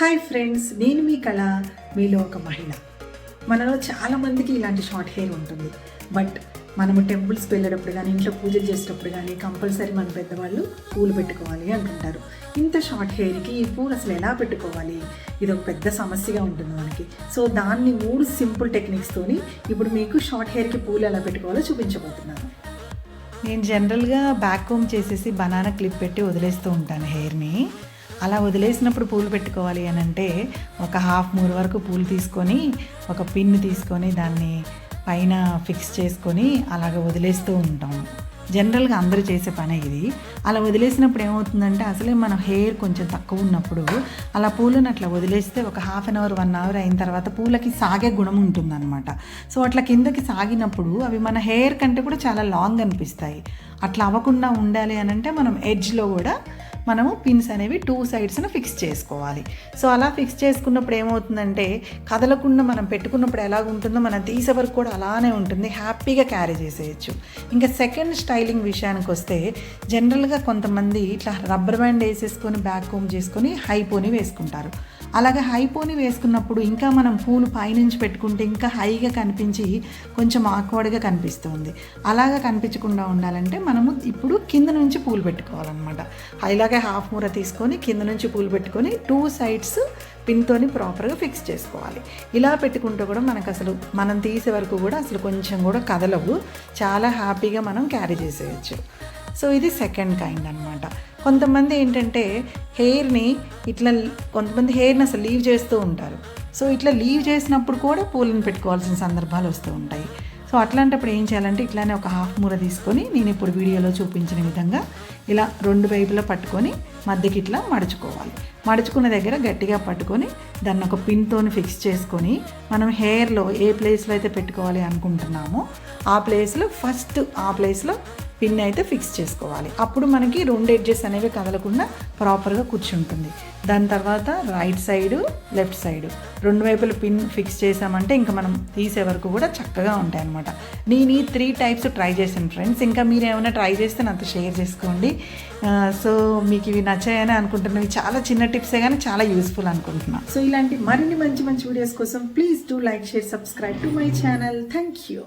Hi friends నేను మీ కళ మీలో ఒక మహిళ. మనలో చాలామందికి ఇలాంటి షార్ట్ హెయిర్ ఉంటుంది. బట్ మనము టెంపుల్స్కి వెళ్ళేటప్పుడు కానీ ఇంట్లో పూజలు చేసేటప్పుడు కానీ కంపల్సరీ మన పెద్దవాళ్ళు పూలు పెట్టుకోవాలి అంటుంటారు. ఇంత షార్ట్ హెయిర్కి ఈ పూలు అసలు ఎలా పెట్టుకోవాలి? ఇది ఒక పెద్ద సమస్యగా ఉంటుంది మనకి. సో దాన్ని మూడు సింపుల్ టెక్నిక్స్తోని ఇప్పుడు మీకు షార్ట్ హెయిర్కి పూలు ఎలా పెట్టుకోవాలో చూపించబోతున్నాను. నేను జనరల్గా బ్యాక్ హోమ్ చేసేసి బనానా క్లిప్ పెట్టి వదిలేస్తూ ఉంటాను హెయిర్ని. అలా వదిలేసినప్పుడు పూలు పెట్టుకోవాలి అని అంటే ఒక హాఫ్ మూడు వరకు పూలు తీసుకొని ఒక పిన్ తీసుకొని దాన్ని పైన ఫిక్స్ చేసుకొని అలాగ వదిలేస్తూ ఉంటాము జనరల్గా అందరూ చేసే పనే ఇది. అలా వదిలేసినప్పుడు ఏమవుతుందంటే అసలే మన హెయిర్ కొంచెం తక్కువ ఉన్నప్పుడు అలా పూలను అట్లా వదిలేస్తే ఒక half an hour one hour అయిన తర్వాత పూలకి సాగే గుణం ఉంటుందన్నమాట. సో అట్లా కిందకి సాగినప్పుడు అవి మన హెయిర్ కంటే కూడా చాలా లాంగ్ అనిపిస్తాయి. అట్లా అవ్వకుండా ఉండాలి అని అంటే మనం ఎడ్జ్లో కూడా మనము పిన్స్ అనేవి టూ సైడ్స్ను ఫిక్స్ చేసుకోవాలి. సో అలా ఫిక్స్ చేసుకున్నప్పుడు ఏమవుతుందంటే కదలకుండా మనం పెట్టుకున్నప్పుడు ఎలా ఉంటుందో మనం తీసే వరకు కూడా అలానే ఉంటుంది. హ్యాపీగా క్యారీ చేసేయచ్చు. ఇంకా సెకండ్ స్టైలింగ్ విషయానికి వస్తే జనరల్గా కొంతమంది ఇట్లా రబ్బర్ బ్యాండ్ వేసేసుకొని బ్యాక్ కోమ్ చేసుకొని హై పోనీ వేసుకుంటారు. అలాగే హై పోనీ వేసుకున్నప్పుడు ఇంకా మనం పూలు పైనుంచి పెట్టుకుంటే ఇంకా హైగా కనిపించి కొంచెం ఆక్వర్డ్గా కనిపిస్తుంది. అలాగా కనిపించకుండా ఉండాలంటే మనము ఇప్పుడు కింద నుంచి పూలు పెట్టుకోవాలన్నమాట. ఇలాగే హాఫ్ మూర తీసుకొని కింద నుంచి పూలు పెట్టుకొని టూ సైడ్స్ పిన్తోని ప్రాపర్గా ఫిక్స్ చేసుకోవాలి. ఇలా పెట్టుకుంటే కూడా మనకు అసలు మనం తీసే వరకు కూడా అసలు కొంచెం కూడా కదలవు. చాలా హ్యాపీగా మనం క్యారీ చేసేయచ్చు. సో ఇది సెకండ్ కైండ్ అనమాట కొంతమంది ఏంటంటే హెయిర్ని ఇట్లా కొంతమంది హెయిర్ని అసలు లీవ్ చేస్తూ ఉంటారు. సో ఇట్లా లీవ్ చేసినప్పుడు కూడా పూలను పెట్టుకోవాల్సిన సందర్భాలు వస్తూ ఉంటాయి. సో అట్లాంటప్పుడు ఏం చేయాలంటే ఇట్లానే ఒక హాఫ్ మూర తీసుకొని నేను ఇప్పుడు వీడియోలో చూపించిన విధంగా ఇలా రెండు వైపులా పట్టుకొని మధ్యకి ఇట్లా మడుచుకోవాలి. మడుచుకున్న దగ్గర గట్టిగా పట్టుకొని దాన్ని ఒక పిన్తోని ఫిక్స్ చేసుకొని మనం హెయిర్లో ఏ ప్లేస్లో అయితే పెట్టుకోవాలి అనుకుంటున్నామో ఆ ప్లేస్లో ఫస్ట్ ఆ ప్లేస్లో పిన్ అయితే ఫిక్స్ చేసుకోవాలి. అప్పుడు మనకి రెండు ఎడ్జెస్ అనేవి కదలకుండా ప్రాపర్గా కూర్చుంటుంది. దాని తర్వాత రైట్ సైడు లెఫ్ట్ సైడు రెండు వైపుల పిన్ ఫిక్స్ చేసామంటే ఇంకా మనం తీసే వరకు కూడా చక్కగా ఉంటాయి అనమాట నేను ఈ త్రీ టైప్స్ ట్రై చేశాను ఫ్రెండ్స్ ఇంకా మీరు ఏమైనా ట్రై చేస్తే నాతో షేర్ చేసుకోండి. సో మీకు ఇవి నచ్చాయని అనుకుంటున్నాను చాలా చిన్న టిప్సే కానీ చాలా యూస్ఫుల్ అనుకుంటున్నాను సో ఇలాంటి మరిన్ని మంచి మంచి వీడియోస్ కోసం please do like share subscribe to my channel thank you